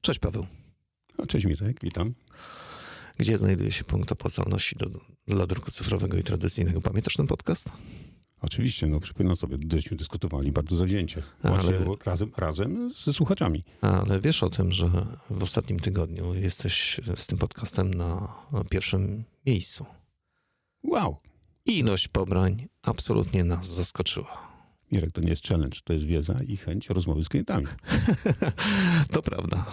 Cześć Paweł. No, cześć Mirek, witam. Gdzie znajduje się punkt opłacalności do, dla druku cyfrowego i tradycyjnego? Pamiętasz ten podcast? Oczywiście, no przypominam sobie, żeśmy dyskutowali bardzo zawzięcie. Ale- Właśnie razem, razem ze słuchaczami. Ale wiesz o tym, że w ostatnim tygodniu jesteś z tym podcastem na pierwszym miejscu. Wow! Ilość pobrań absolutnie nas zaskoczyła. Mirek, to nie jest challenge, to jest wiedza i chęć rozmowy z klientami. To prawda.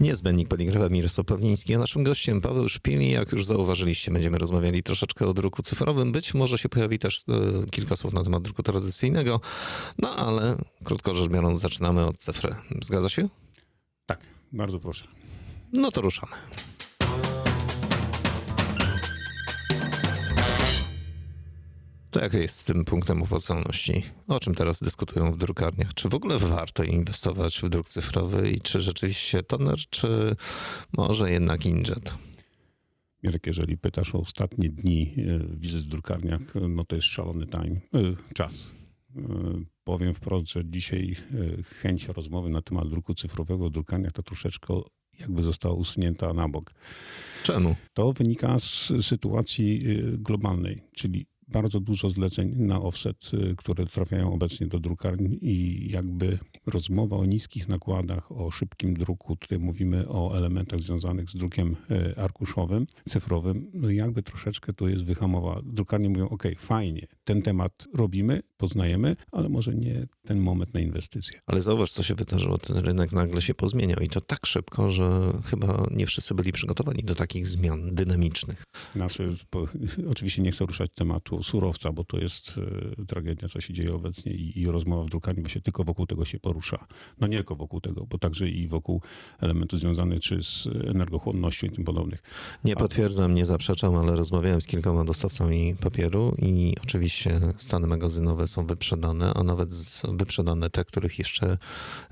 Niezbędnik poligrafa Mirosław Pawliński, a naszym gościem Paweł Szpili. Jak już zauważyliście, będziemy rozmawiali troszeczkę o druku cyfrowym. Być może się pojawi też e, kilka słów na temat druku tradycyjnego, no ale krótko rzecz biorąc zaczynamy od cyfry. Zgadza się? Tak, bardzo proszę. No to ruszamy. To jak jest z tym punktem opłacalności? O czym teraz dyskutują w drukarniach? Czy w ogóle warto inwestować w druk cyfrowy i czy rzeczywiście toner, czy może jednak inkjet? Mirek, jeżeli pytasz o ostatnie dni e, wizyt w drukarniach, e, no to jest szalony time, e, czas. Powiem wprost, że dzisiaj chęć rozmowy na temat druku cyfrowego w drukarniach to troszeczkę jakby została usunięta na bok. Czemu? To wynika z sytuacji globalnej, czyli bardzo dużo zleceń na offset, y, które trafiają obecnie do drukarni i jakby rozmowa o niskich nakładach, o szybkim druku, tutaj mówimy o elementach związanych z drukiem y, arkuszowym, cyfrowym, no jakby troszeczkę to jest wyhamowa. Drukarnie mówią, ok, fajnie, ten temat robimy, poznajemy, ale może nie ten moment na inwestycje. Ale zauważ, co się wydarzyło. Ten rynek nagle się pozmieniał i to tak szybko, że chyba nie wszyscy byli przygotowani do takich zmian dynamicznych. Znaczy, oczywiście nie chcę ruszać tematu surowca, bo to jest e, tragedia, co się dzieje obecnie i, i rozmowa w drukarni, bo się tylko wokół tego się porusza. No nie tylko wokół tego, bo także i wokół elementów związanych czy z energochłonnością i tym podobnych. Nie potwierdzam, nie zaprzeczam, ale rozmawiałem z kilkoma dostawcami papieru i oczywiście stany magazynowe są wyprzedane, a nawet wyprzedane te, których jeszcze,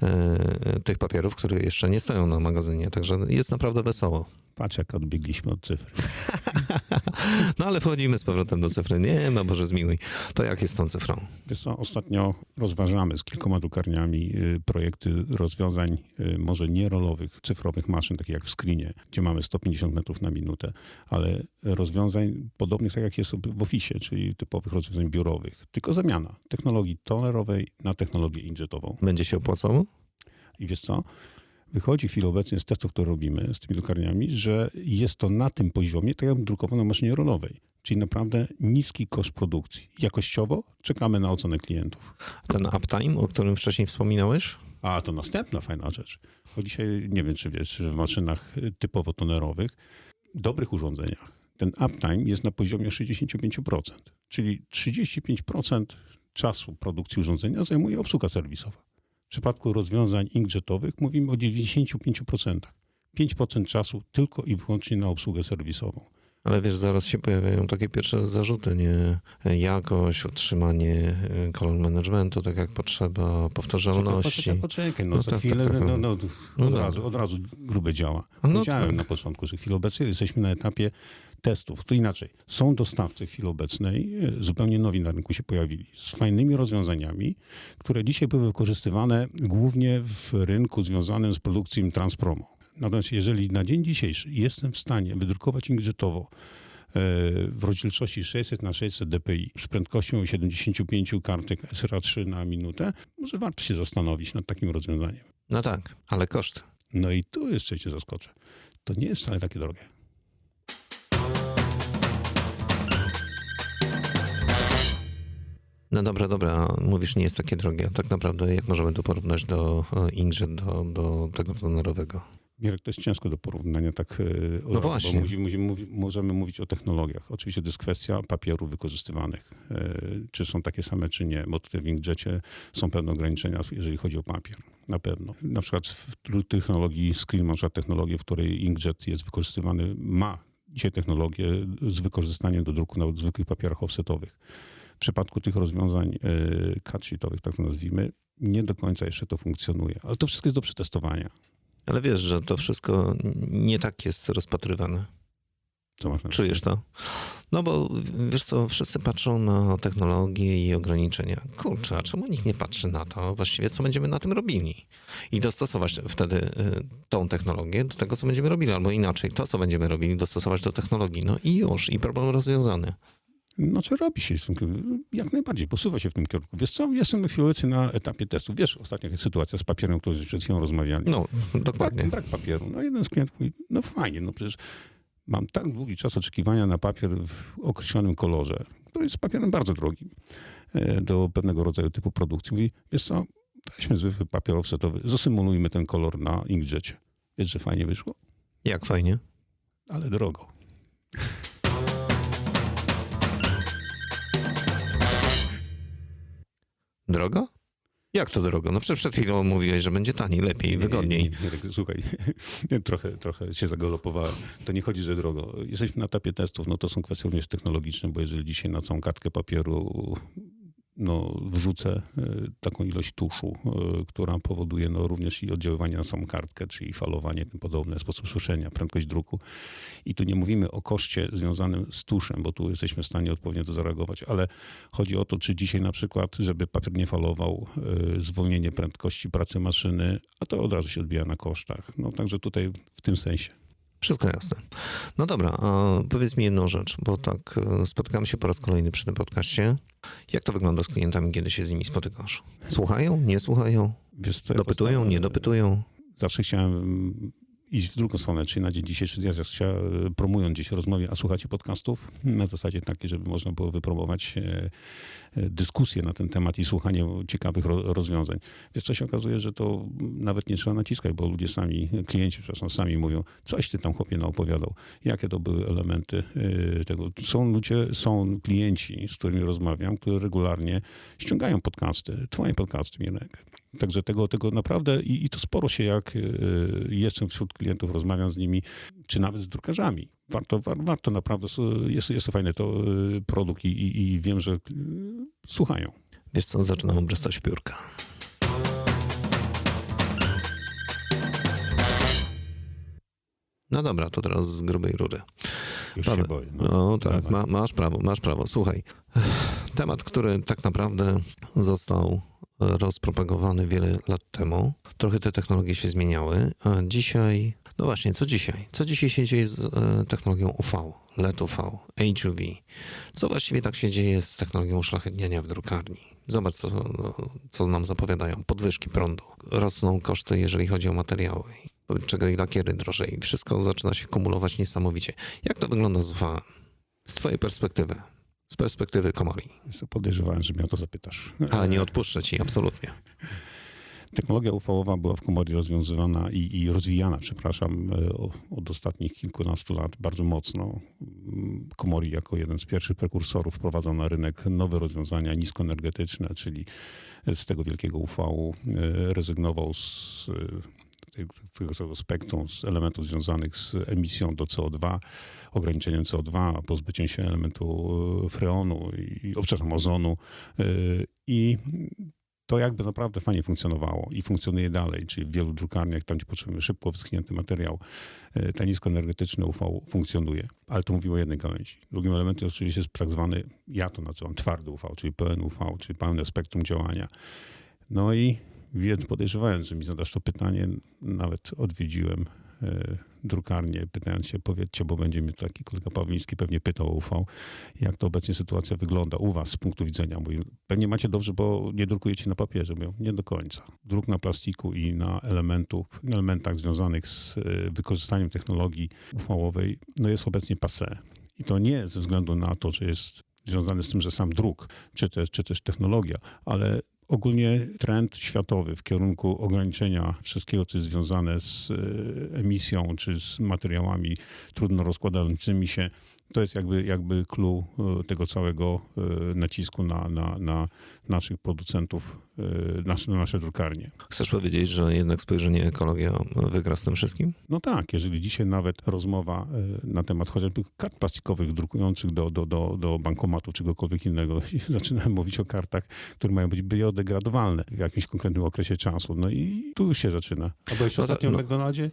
e, tych papierów, które jeszcze nie stoją na magazynie. Także jest naprawdę wesoło. Patrz, jak odbiegliśmy od cyfr. No ale wchodzimy z powrotem do cyfry. Nie ma Boże zmiłuj. To jak jest z tą cyfrą? Wiesz co, ostatnio rozważamy z kilkoma drukarniami y, projekty rozwiązań y, może nie rolowych, cyfrowych maszyn, takich jak w screenie, gdzie mamy 150 metrów na minutę, ale rozwiązań podobnych tak jak jest w Office, czyli typowych rozwiązań biurowych, tylko zamiana technologii tonerowej na technologię inkjetową. Będzie się opłacało? I wiesz co? Wychodzi w chwili obecnej z testów, które robimy z tymi drukarniami, że jest to na tym poziomie, tak jak drukowano na maszynie rolowej. Czyli naprawdę niski koszt produkcji. Jakościowo czekamy na ocenę klientów. Ten uptime, o którym wcześniej wspominałeś? A to następna fajna rzecz. Bo dzisiaj nie wiem, czy wiesz, że w maszynach y, typowo tonerowych, dobrych urządzeniach, ten uptime jest na poziomie 65%. Czyli 35% czasu produkcji urządzenia zajmuje obsługa serwisowa. W przypadku rozwiązań inkjetowych mówimy o 95%. 5% czasu tylko i wyłącznie na obsługę serwisową. Ale wiesz, zaraz się pojawiają takie pierwsze zarzuty, nie? Jakość, utrzymanie e, kolor managementu, tak jak potrzeba, powtarzalności. Poczekaj, poczekaj, no, No za tak, chwilę, tak, tak, no, no. no, No od, tak. razu, od razu grube działa. No Powiedziałem tak. na początku, że w chwili obecnej jesteśmy na etapie testów. To inaczej, są dostawcy w chwili obecnej, e, zupełnie nowi na rynku się pojawili, z fajnymi rozwiązaniami, które dzisiaj były wykorzystywane głównie w rynku związanym z produkcją Transpromo. Natomiast jeżeli na dzień dzisiejszy jestem w stanie wydrukować inkjetowo e, w rozdzielczości 600 na 600 dpi z prędkością 75 kartek SRA3 na minutę, może warto się zastanowić nad takim rozwiązaniem. No tak, ale koszty. No i tu jeszcze cię zaskoczę. To nie jest wcale takie drogie. No dobra, dobra, mówisz, nie jest takie drogie. A tak naprawdę, jak możemy to porównać do e, inkjet, do, do tego tonerowego? Mirek, to jest ciężko do porównania tak e, od razu, właśnie. bo musimy, musimy, możemy mówić o technologiach. Oczywiście to jest kwestia papierów wykorzystywanych. e, Czy są takie same, czy nie, bo tutaj w inkjecie są pewne ograniczenia, jeżeli chodzi o papier. Na pewno. Na przykład w technologii screen, na przykład technologię, w której inkjet jest wykorzystywany, ma dzisiaj technologię z wykorzystaniem do druku na zwykłych papierach offsetowych. W przypadku tych rozwiązań e, cut sheetowych, tak to nazwijmy, nie do końca jeszcze to funkcjonuje. Ale to wszystko jest do przetestowania. Ale wiesz, że to wszystko nie tak jest rozpatrywane. Co masz Czujesz to? No bo wiesz co, wszyscy patrzą na technologię i ograniczenia. Kurczę, a czemu nikt nie patrzy na to właściwie, co będziemy na tym robili? I dostosować wtedy y, tą technologię do tego, co będziemy robili, albo inaczej, to, co będziemy robili, dostosować do technologii. No i już, i problem rozwiązany. No co robi się w? Jak najbardziej, posuwa się w tym kierunku. Wiesz co, jestem chwilę na etapie testu. Wiesz, ostatnia sytuacja z papierem, o której przed chwilą rozmawiali. No, brak, dokładnie. brak papieru. No jeden z klientów mówi, no fajnie, no przecież mam tak długi czas oczekiwania na papier w określonym kolorze, który jest papierem bardzo drogim e, do pewnego rodzaju typu produkcji. Mówi, wiesz co, weźmy zwykły papier offsetowy, zasymulujmy ten kolor na inkjecie. Wiesz, że fajnie wyszło, Jak fajnie. ale drogo. Drogo? Jak to drogo? No przed chwilą mówiłeś, że będzie taniej, lepiej, wygodniej. Nie, nie, nie, słuchaj, trochę, trochę się zagalopowałem. To nie chodzi, że drogo. Jesteśmy na etapie testów, no to są kwestie również technologiczne, bo jeżeli dzisiaj na całą kartkę papieru no, wrzucę e, taką ilość tuszu, e, która powoduje no, również i oddziaływanie na samą kartkę, czyli falowanie, tym podobne, sposób suszenia, prędkość druku. I tu nie mówimy o koszcie związanym z tuszem, bo tu jesteśmy w stanie odpowiednio to zareagować, ale chodzi o to, czy dzisiaj na przykład, żeby papier nie falował, e, zwolnienie prędkości pracy maszyny, a to od razu się odbija na kosztach. No także tutaj w tym sensie. Wszystko jasne. No dobra, a powiedz mi jedną rzecz, bo tak e, spotykamy się po raz kolejny przy tym podcaście. Jak to wygląda z klientami, kiedy się z nimi spotykasz? Słuchają, nie słuchają? Wiesz co, Dopytują, nie dopytują? zawsze chciałem iść w drugą stronę, czyli na dzień dzisiejszy ja chciałem, promując gdzieś rozmowie, a słuchacie podcastów na zasadzie takiej, żeby można było wypromować e, e, dyskusję na ten temat i słuchanie ciekawych ro, rozwiązań. Wiesz, co się okazuje, że to nawet nie trzeba naciskać, bo ludzie sami, klienci przepraszam, sami mówią, coś ty tam chłopie naopowiadał, jakie to były elementy e, tego. Są ludzie, są klienci, z którymi rozmawiam, które regularnie ściągają podcasty, twoje podcasty, Mirek. Także tego, tego naprawdę i, i to sporo się jak y, jestem wśród klientów, rozmawiam z nimi, czy nawet z drukarzami. Warto, war, warto naprawdę, jest, jest to fajny to y, produkt i, i, i wiem, że y, słuchają. Wiesz co, zaczynam obrastać piórka. No dobra, to teraz z grubej rury. Już Paweł, się boję. No. No tak, ma, masz prawo, masz prawo. Słuchaj, temat, który tak naprawdę został rozpropagowany wiele lat temu. Trochę te technologie się zmieniały, a dzisiaj, no właśnie, co dzisiaj? Co dzisiaj się dzieje z e, technologią UV, LED UV, HUV? Co właściwie tak się dzieje z technologią uszlachetniania w drukarni? Zobacz, co, co nam zapowiadają. Podwyżki prądu, rosną koszty, jeżeli chodzi o materiały, czego i lakiery drożej. Wszystko zaczyna się kumulować niesamowicie. Jak to wygląda z UV? Z twojej perspektywy, z perspektywy komori. Podejrzewałem, że mnie o to zapytasz. Ale nie odpuszczę ci, absolutnie. Technologia UV-owa była w komorii rozwiązywana i, i rozwijana, przepraszam, e, od ostatnich kilkunastu lat bardzo mocno. Mm, Komori jako jeden z pierwszych prekursorów wprowadzał na rynek nowe rozwiązania niskoenergetyczne, czyli z tego wielkiego UV e, rezygnował z e, tego- całego spektrum, z elementów związanych z emisją do CO2, ograniczeniem CO2, pozbyciem się elementu e, freonu i, przepraszam, ozonu e, i to jakby naprawdę fajnie funkcjonowało i funkcjonuje dalej, czyli w wielu drukarniach, tam gdzie potrzebujemy szybko wyschnięty materiał, e, ten niskoenergetyczny UV funkcjonuje. Ale to mówiło o jednej gałęzi. Drugim elementem oczywiście jest tak zwany, ja to nazywam twardy UV, czyli pełen UV, czyli pełne spektrum działania. No i więc podejrzewając, że mi zadasz to pytanie, nawet odwiedziłem e, drukarnię, pytając się, powiedzcie, bo będzie mnie taki kolega Pawliński pewnie pytał o UV, jak to obecnie sytuacja wygląda u was z punktu widzenia. Mówi, pewnie macie dobrze, bo nie drukujecie na papierze. Mówią, nie do końca. Druk na plastiku i na elementów, elementach związanych z e, wykorzystaniem technologii UV-owej no jest obecnie passé. I to nie ze względu na to, że jest związany z tym, że sam druk, czy też, czy też technologia, ale ogólnie trend światowy w kierunku ograniczenia wszystkiego, co jest związane z e, emisją, czy z materiałami trudno rozkładającymi się, to jest jakby, jakby clue e, tego całego e, nacisku na, na, na naszych producentów, e, nasze, na nasze drukarnie. Chcesz powiedzieć, że jednak spojrzenie ekologia wygra z tym wszystkim? No tak, jeżeli dzisiaj nawet rozmowa na temat chociażby kart plastikowych drukujących do, do, do, do bankomatów czy czegokolwiek innego, zaczynamy mówić o kartach, które mają być biod biodegradowalne w jakimś konkretnym okresie czasu. No i tu już się zaczyna. A byłeś No ostatnio no. w McDonaldzie?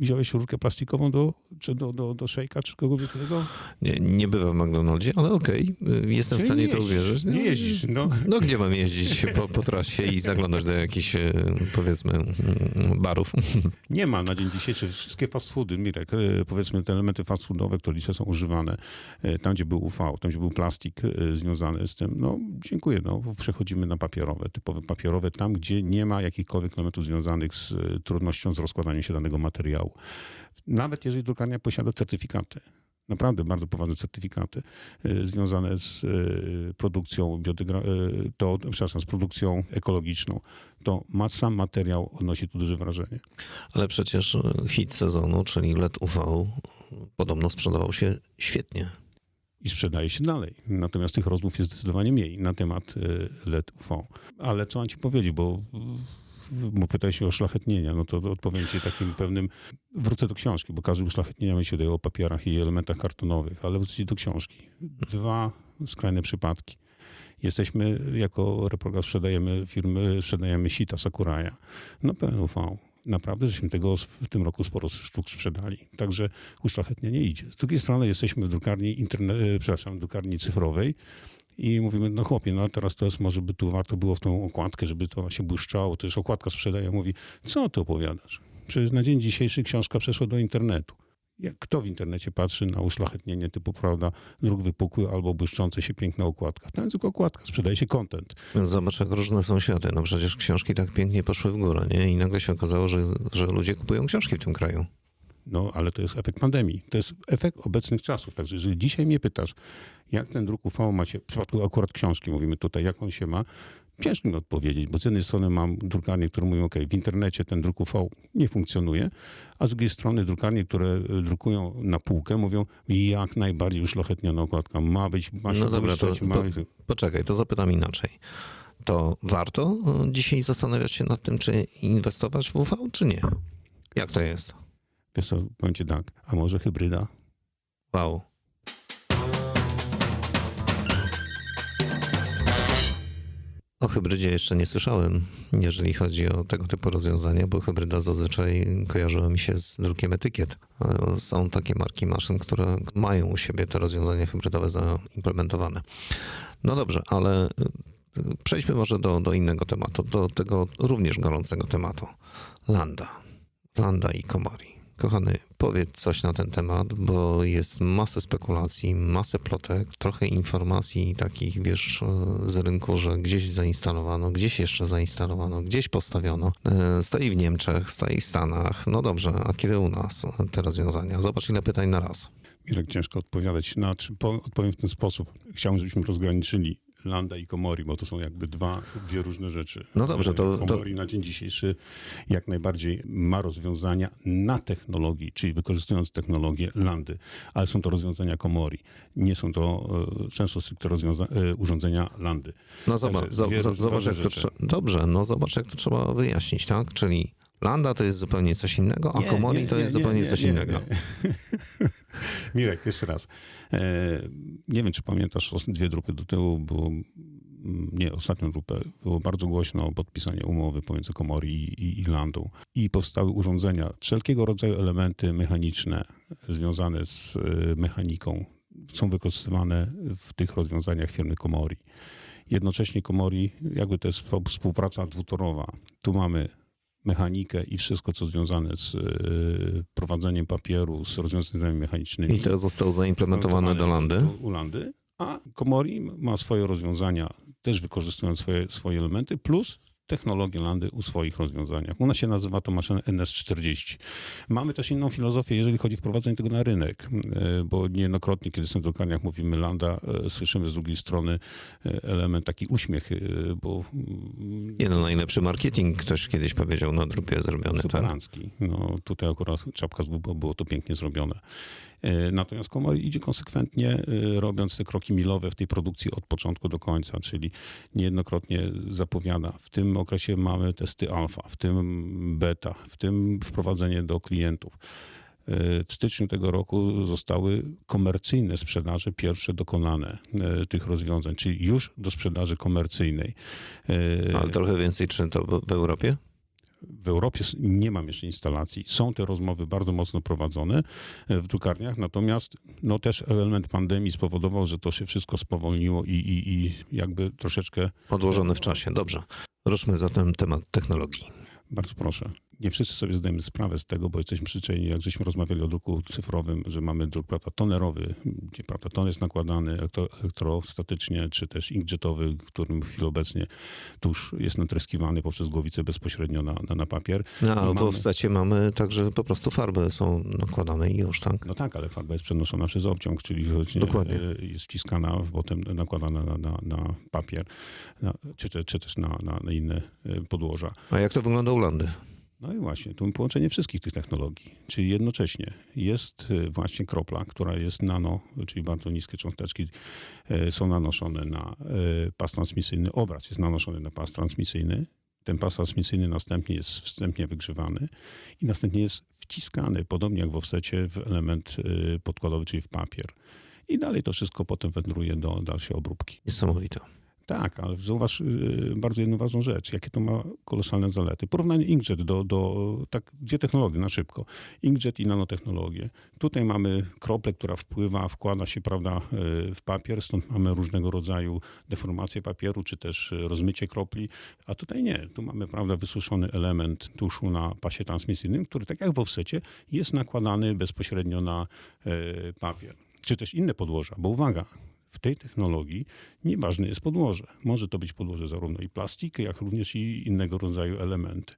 Wziąłeś rurkę plastikową do, czy do, do, do szejka, czy kogokolwiek tego? Nie, nie bywa w McDonaldzie, ale okej, y, jestem w Czyli stanie nie to jeździsz, uwierzyć. Nie jeździsz, no. No gdzie mam jeździć po, po trasie i zaglądać do jakichś, e, powiedzmy, mm, barów? Nie ma na dzień dzisiejszy. Wszystkie fast foody, Mirek, e, powiedzmy te elementy fast foodowe, które dzisiaj są używane, e, tam gdzie był UV, tam gdzie był plastik związany z tym, no dziękuję, no przechodzimy na papierowe, typowe papierowe, tam gdzie nie ma jakichkolwiek elementów związanych z trudnością z rozkładaniem się danego materiału. Nawet jeżeli drukarnia posiada certyfikaty, naprawdę bardzo poważne certyfikaty e, związane z e, produkcją biodegra- e, to, przepraszam, z produkcją ekologiczną, to ma, sam materiał odnosi tu duże wrażenie. Ale przecież hit sezonu, czyli LED UV, podobno sprzedawał się świetnie. i sprzedaje się dalej. Natomiast tych rozmów jest zdecydowanie mniej na temat y, LED UV. Ale co mam ci powiedzieć, bo, bo pytaj się o szlachetnienia, no to odpowiem ci takim pewnym... Wrócę do książki, bo każdy uszlachetnienia myśli tutaj o papierach i elementach kartonowych, ale wrócę do książki. Dwa skrajne przypadki. Jesteśmy, jako reprogram sprzedajemy firmy, sprzedajemy sita Sakuraja. Pełen UV. Naprawdę, żeśmy tego w tym roku sporo sztuk sprzedali. Także uszlachetnienie idzie. Z drugiej strony jesteśmy w drukarni, interne, e, przepraszam, drukarni cyfrowej i mówimy, no chłopie, no teraz to jest, może by tu warto było w tą okładkę, żeby to się błyszczało. To już okładka sprzedaje. Mówi, co ty opowiadasz? Przecież na dzień dzisiejszy książka przeszła do internetu. Jak, kto w internecie patrzy na uszlachetnienie typu, prawda, druk wypukły albo błyszczące się piękna okładka? Tam jest tylko okładka, sprzedaje się content. Zobacz, jak różne są światy. No przecież książki tak pięknie poszły w górę, nie? I nagle się okazało, że, że ludzie kupują książki w tym kraju. No, ale to jest efekt pandemii. To jest efekt obecnych czasów. Także jeżeli dzisiaj mnie pytasz, jak ten druk UV ma się, w przypadku akurat książki mówimy tutaj, jak on się ma, ciężko mi odpowiedzieć, bo z jednej strony mam drukarnie, które mówią, ok, w internecie ten druk UV nie funkcjonuje, a z drugiej strony drukarnie, które y, drukują na półkę, mówią, jak najbardziej uszlachetniona okładka ma być, ma się No dobra, to ma po, być... poczekaj, to zapytam inaczej. To warto e, dzisiaj zastanawiać się nad tym, czy inwestować w UV, czy nie? Jak to jest? Wiesz co, powiem ci tak, a może hybryda? Wow. O hybrydzie jeszcze nie słyszałem, jeżeli chodzi o tego typu rozwiązania, bo hybryda zazwyczaj kojarzyła mi się z drukiem etykiet. Są takie marki maszyn, które mają u siebie te rozwiązania hybrydowe zaimplementowane. No dobrze, ale e, przejdźmy może do, do innego tematu, do tego również gorącego tematu. Landa. Landa i Komori. Kochany, powiedz coś na ten temat, bo jest masę spekulacji, masę plotek, trochę informacji takich, wiesz, e, z rynku, że gdzieś zainstalowano, gdzieś jeszcze zainstalowano, gdzieś postawiono. E, Stoi w Niemczech, stoi w Stanach. No dobrze, a kiedy u nas te rozwiązania? Zobacz ile pytań na raz. Mirek, ciężko odpowiadać. Na, czy po, odpowiem w ten sposób. Chciałbym, żebyśmy rozgraniczyli Landa i Komori, bo to są jakby dwa, dwie różne rzeczy. No dobrze, to- to- Komori na dzień dzisiejszy jak najbardziej ma rozwiązania na technologii, czyli wykorzystując technologię Landy, ale są to rozwiązania Komori. Nie są to e, często stricte rozwiąza- e, urządzenia Landy. No zobacz, zo- różne zobacz jak to trzeba. Dobrze, no zobacz jak to trzeba wyjaśnić, tak? Czyli Landa to jest zupełnie coś innego, a Komori to jest nie, zupełnie nie, coś nie, innego. Mirek, jeszcze raz. E, nie wiem, czy pamiętasz, dwie grupy do tyłu było, mm, nie, ostatnią grupę, było bardzo głośno o podpisaniu umowy pomiędzy Komori i, i Irlandą. I powstały urządzenia, wszelkiego rodzaju elementy mechaniczne związane z e, mechaniką są wykorzystywane w tych rozwiązaniach firmy Komori. Jednocześnie Komori, jakby to jest współ- współpraca dwutorowa. Tu mamy mechanikę i wszystko, co związane z e, prowadzeniem papieru, z rozwiązaniami mechanicznymi. I to zostało zaimplementowane do Landy. Do, u Landy. A Komori ma swoje rozwiązania, też wykorzystując swoje, swoje elementy, plus technologię Landy u swoich rozwiązaniach. U nas się nazywa to maszyna NS40. Mamy też inną filozofię, jeżeli chodzi o wprowadzenie tego na rynek, e, bo niejednokrotnie, kiedy są w drukarniach mówimy Landa, e, słyszymy z drugiej strony e, element taki uśmiech, bo mm, Nie no, najlepszy marketing, ktoś kiedyś powiedział, na drupie zrobiony, tak? superancki. No, tutaj akurat czapka z buba było to pięknie zrobione. E, Natomiast Komori idzie konsekwentnie, e, robiąc te kroki milowe w tej produkcji od początku do końca, czyli niejednokrotnie zapowiada. W tym okresie mamy testy alfa, w tym beta, w tym wprowadzenie do klientów. w styczniu tego roku zostały komercyjne sprzedaże pierwsze dokonane e, tych rozwiązań, czyli już do sprzedaży komercyjnej. E, Ale trochę więcej, czy to w Europie? W Europie nie mam jeszcze instalacji. Są te rozmowy bardzo mocno prowadzone e, w drukarniach, natomiast no, też element pandemii spowodował, że to się wszystko spowolniło i, i, i jakby troszeczkę, Odłożony w czasie. Dobrze. Ruszmy zatem temat technologii. bardzo proszę, nie wszyscy sobie zdajemy sprawę z tego, bo jesteśmy przyczajeni, jak żeśmy rozmawiali o druku cyfrowym, że mamy druk prawda, tonerowy, gdzie prawda, ton jest nakładany elektro, elektrostatycznie, czy też inkjetowy, którym w chwili obecnie tuż jest natryskiwany poprzez głowicę bezpośrednio na, na, na papier. No, a I w mamy- offsecie mamy także po prostu farby są nakładane i już, tak? No tak, ale farba jest przenoszona przez obciąg, czyli właśnie Dokładnie. e, jest ściskana, potem nakładana na, na, na papier, na, czy, czy też na, na, na inne e, podłoża. A jak to wygląda u Landy? No i właśnie, tu połączenie wszystkich tych technologii, czyli jednocześnie jest e, właśnie kropla, która jest nano, czyli bardzo niskie cząsteczki e, są nanoszone na e, pas transmisyjny, obraz jest nanoszony na pas transmisyjny, ten pas transmisyjny następnie jest wstępnie wygrzewany i następnie jest wciskany, podobnie jak w offsecie, w element podkładowy, czyli w papier. I dalej to wszystko potem wędruje do dalszej obróbki. Niesamowite. Tak, ale zauważ y, bardzo jedną ważną rzecz, jakie to ma kolosalne zalety. Porównanie inkjet do, do tak, dwie technologie na szybko. Inkjet i nanotechnologie. Tutaj mamy kroplę, która wpływa, wkłada się prawda, y, w papier, stąd mamy różnego rodzaju deformacje papieru, czy też y, rozmycie kropli, a tutaj nie. Tu mamy prawda, wysuszony element tuszu na pasie transmisyjnym, który tak jak w offsecie jest nakładany bezpośrednio na papier. Czy też inne podłoża, bo uwaga, w tej technologii nieważne jest podłoże. Może to być podłoże zarówno i plastiki, jak również i innego rodzaju elementy.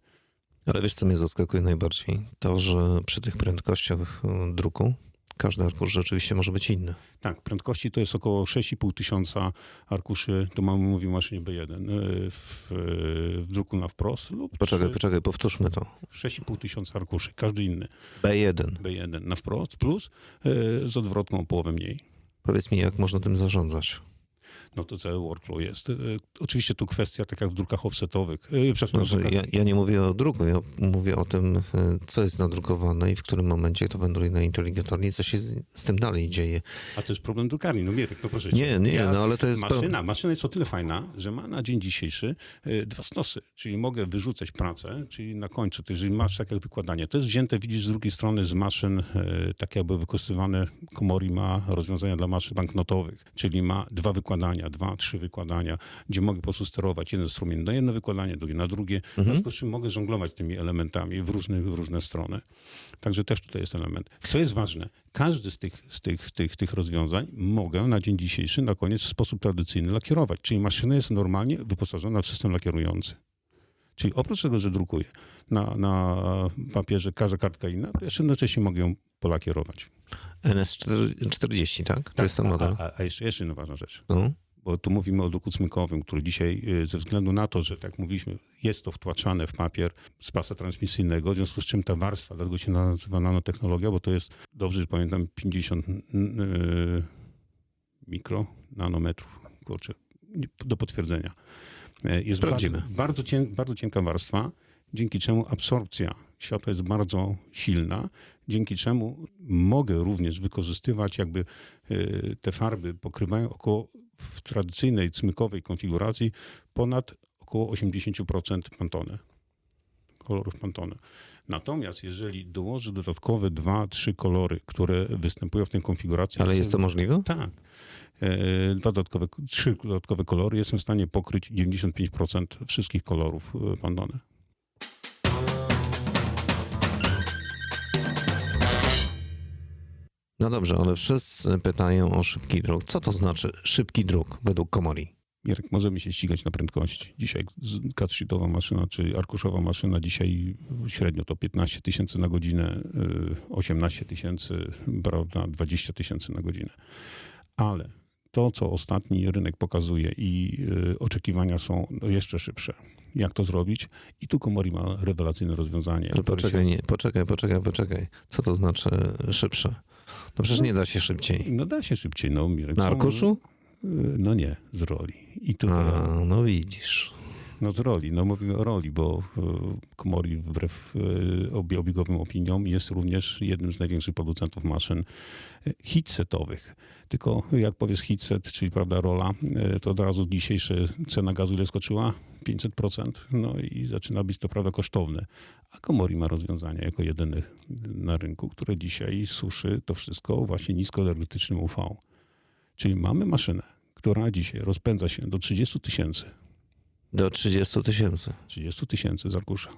Ale wiesz, co mnie zaskakuje najbardziej? To, że przy tych prędkościach y, druku każdy arkusz rzeczywiście może być inny. Tak, prędkości to jest około 6,5 tysiąca arkuszy, to mamy mówię o maszynie B1 y, w, w druku na wprost lub Poczekaj, trzy- poczekaj, powtórzmy to. 6,5 tysiąca arkuszy, każdy inny B1. B1 na wprost plus y, z odwrotną o połowę mniej. Powiedz mi, jak można tym zarządzać? No to cały workflow jest. Y, Oczywiście tu kwestia, tak jak w drukach offsetowych, y, przepraszam, drukach- ja, ja nie mówię o druku, ja mówię o tym, y, co jest nadrukowane i w którym momencie to wędruje na inteligentornie i co się z, z tym dalej dzieje. a to jest problem drukarni, no Mirek, no proszę cię. Nie, nie, Ja- no ale to jest... Maszyna, maszyna jest o tyle fajna, że ma na dzień dzisiejszy dwa stosy, czyli mogę wyrzucać pracę, czyli na końcu, to jeżeli masz tak jak wykładanie, to jest wzięte, widzisz z drugiej strony z maszyn, tak jakby wykorzystywane, Komori ma rozwiązania dla maszyn banknotowych, czyli ma dwa wykładania, dwa, trzy wykładania, gdzie mogę po prostu sterować jeden strumień na jedno wykładanie, drugie na drugie, w związku z czym mogę żonglować tymi elementami w różne, w różne strony. Także też tutaj jest element. Co jest ważne, każdy z tych, z tych, tych, tych rozwiązań mogę na dzień dzisiejszy na koniec w sposób tradycyjny lakierować. Czyli maszyna jest normalnie wyposażona w system lakierujący. Czyli oprócz tego, że drukuję na, na papierze każda kartka inna, to jeszcze jednocześnie mogę ją polakierować. NS40, tak? To jest ten model. A, a, a jeszcze, jeszcze jedna ważna rzecz. No. Bo tu mówimy o druku cmykowym, który dzisiaj y, ze względu na to, że tak mówiliśmy, jest to wtłaczane w papier z pasa transmisyjnego, w związku z czym ta warstwa, dlatego się nazywa nanotechnologia, bo to jest, dobrze że pamiętam, 50 y, mikro, nanometrów, kurczę, do potwierdzenia. Y, Jest Sprawdzimy. Bardzo, bardzo, cien, bardzo cienka warstwa, dzięki czemu absorpcja światła jest bardzo silna, dzięki czemu mogę również wykorzystywać jakby y, te farby pokrywają około w tradycyjnej cmykowej konfiguracji ponad około 80% pantone, kolorów pantone. Natomiast jeżeli dołożę dodatkowe dwa, trzy kolory, które występują w tej konfiguracji... Ale jest to możliwe? Tak. E, Dwa dodatkowe, trzy dodatkowe kolory. Jestem w stanie pokryć 95% wszystkich kolorów e, Pantone. No dobrze, ale wszyscy pytają o szybki druk. Co to znaczy szybki druk według Komori? Jarek, możemy się ścigać na prędkości. Dzisiaj cut-sheetowa maszyna, czy arkuszowa maszyna, dzisiaj średnio to 15 tysięcy na godzinę, y, 18 tysięcy, prawda, 20 tysięcy na godzinę. Ale to, co ostatni rynek pokazuje i y, oczekiwania są no, jeszcze szybsze. Jak to zrobić? I tu Komori ma rewelacyjne rozwiązanie. Poczekaj, się- nie, poczekaj, poczekaj, poczekaj. Co to znaczy szybsze? No przecież nie da się szybciej. No da się szybciej, no Mirek. Na arkuszu? Y, No nie, z roli. I tutaj A, no widzisz. No z roli, no mówimy o roli, bo e, Komori wbrew e, obie- obiegowym opiniom jest również jednym z największych producentów maszyn e, heatsetowych. Tylko jak powiesz heatset, czyli prawda rola, to od razu dzisiejsza cena gazu ile skoczyła? 500%. No i zaczyna być to prawda kosztowne. A Komori ma rozwiązania jako jedyny na rynku, które dzisiaj suszy to wszystko właśnie niskoenergetycznym UV. Czyli mamy maszynę, która dzisiaj rozpędza się do 30 tysięcy Do 30 tysięcy. 30 tysięcy z arkusza.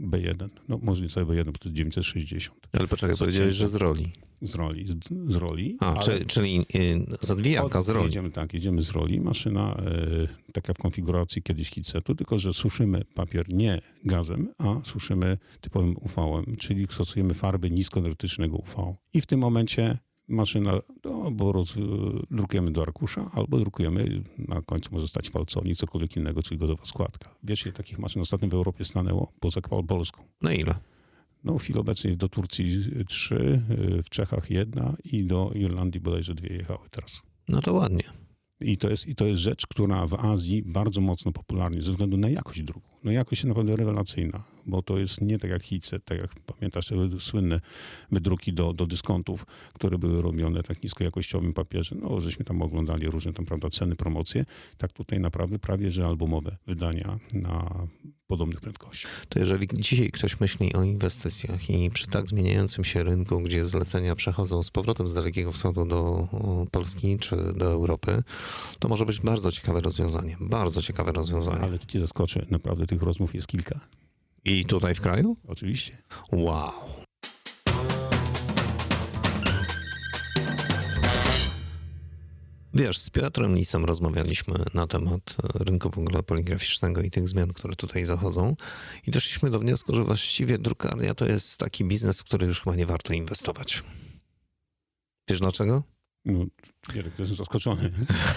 B1. No może nie całe B1, bo to jest 960 Ale poczekaj, powiedziałeś, że z roli. z roli. Z, z roli. A, czyli, czyli y, zadwijaka z roli. Jedziemy, tak, jedziemy z roli. Maszyna e, taka w konfiguracji kiedyś hitsetu, tylko że suszymy papier nie gazem, a suszymy typowym UV-em, czyli stosujemy farby niskoenergetycznego UV. I w tym momencie maszyna, no, bo roz, drukujemy do arkusza, albo drukujemy, na końcu może stać walcownik, cokolwiek innego, czyli gotowa składka. Wiesz, ile takich maszyn ostatnio w Europie stanęło? Poza Polską. No ile? No, w chwili obecnej do Turcji trzy, w Czechach jedna i do Irlandii bodajże dwie jechały teraz. No to ładnie. I to, jest, I to jest rzecz, która w Azji bardzo mocno popularna ze względu na jakość druku. No jakość naprawdę rewelacyjna, bo to jest nie tak jak hitset, tak jak pamiętasz te słynne wydruki do, do dyskontów, które były robione tak niskojakościowym papierze. No, żeśmy tam oglądali różne tam, prawda, ceny, promocje. Tak tutaj naprawdę prawie, że albumowe wydania na podobnych prędkościach. To jeżeli dzisiaj ktoś myśli o inwestycjach i przy tak zmieniającym się rynku, gdzie zlecenia przechodzą z powrotem z Dalekiego Wschodu do Polski czy do Europy, to może być bardzo ciekawe rozwiązanie. Bardzo ciekawe rozwiązanie. Ale tu cię zaskoczę, naprawdę tych rozmów jest kilka. I tutaj w kraju? Oczywiście. Wow. Wiesz, z Piotrem Lisem rozmawialiśmy na temat e, rynku w ogóle poligraficznego i tych zmian, które tutaj zachodzą. I doszliśmy do wniosku, że właściwie drukarnia to jest taki biznes, w który już chyba nie warto inwestować. Wiesz dlaczego? No, jestem zaskoczony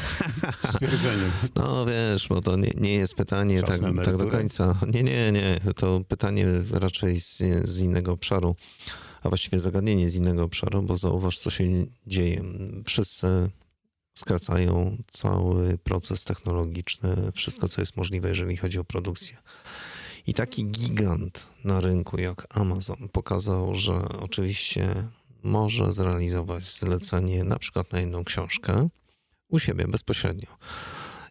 stwierdzeniem. No wiesz, bo to nie, nie jest pytanie tak, tak do końca. Nie, nie, nie. To pytanie raczej z, z innego obszaru, a właściwie zagadnienie z innego obszaru, bo zauważ, co się dzieje. Wszyscy skracają cały proces technologiczny, wszystko, co jest możliwe, jeżeli chodzi o produkcję. I taki gigant na rynku jak Amazon pokazał, że oczywiście może zrealizować zlecenie na przykład na jedną książkę u siebie bezpośrednio.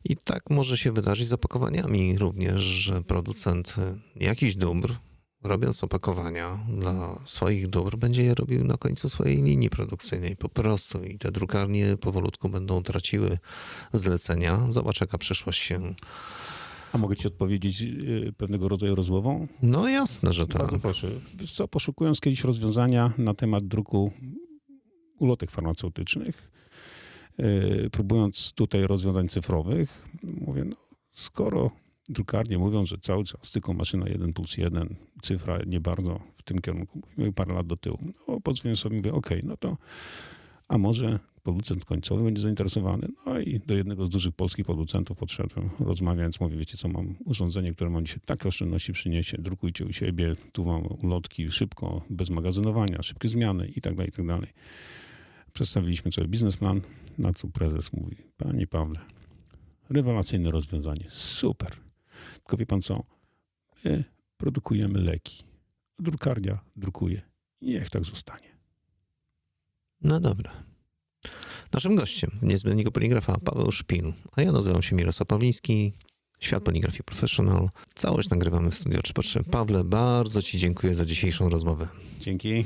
I tak może się wydarzyć z opakowaniami również, że producent jakichś dóbr, robiąc opakowania dla swoich dóbr, będzie je robił na końcu swojej linii produkcyjnej po prostu. I te drukarnie powolutku będą traciły zlecenia. Zobacz, jaka przyszłość się... A mogę ci odpowiedzieć y, pewnego rodzaju rozmową? No jasne, że tak. Bardzo proszę. Wiesz co, poszukując kiedyś rozwiązania na temat druku ulotek farmaceutycznych, yy, próbując tutaj rozwiązań cyfrowych, mówię, no skoro drukarnie mówią, że cały czas tylko maszyna 1 plus 1, cyfra nie bardzo w tym kierunku, mówimy parę lat do tyłu, no podzwonię sobie, mówię, okej, no to a może producent końcowy będzie zainteresowany. No i do jednego z dużych polskich producentów podszedłem, rozmawiając, mówię, wiecie co, mam urządzenie, które mam dzisiaj takie oszczędności przyniesie, drukujcie u siebie, tu mam ulotki szybko, bez magazynowania, szybkie zmiany i tak dalej, i tak dalej. Przedstawiliśmy sobie biznesplan, na co prezes mówi, panie Pawle, rewelacyjne rozwiązanie, super. Tylko wie pan co, my produkujemy leki, drukarnia drukuje. Niech tak zostanie. No dobra. Naszym gościem niezbędnego poligrafa Paweł Szpil, a ja nazywam się Mirosław Pawliński, Świat Poligrafii Professional. Całość nagrywamy w studio 3 Pawle, bardzo Ci dziękuję za dzisiejszą rozmowę. Dzięki.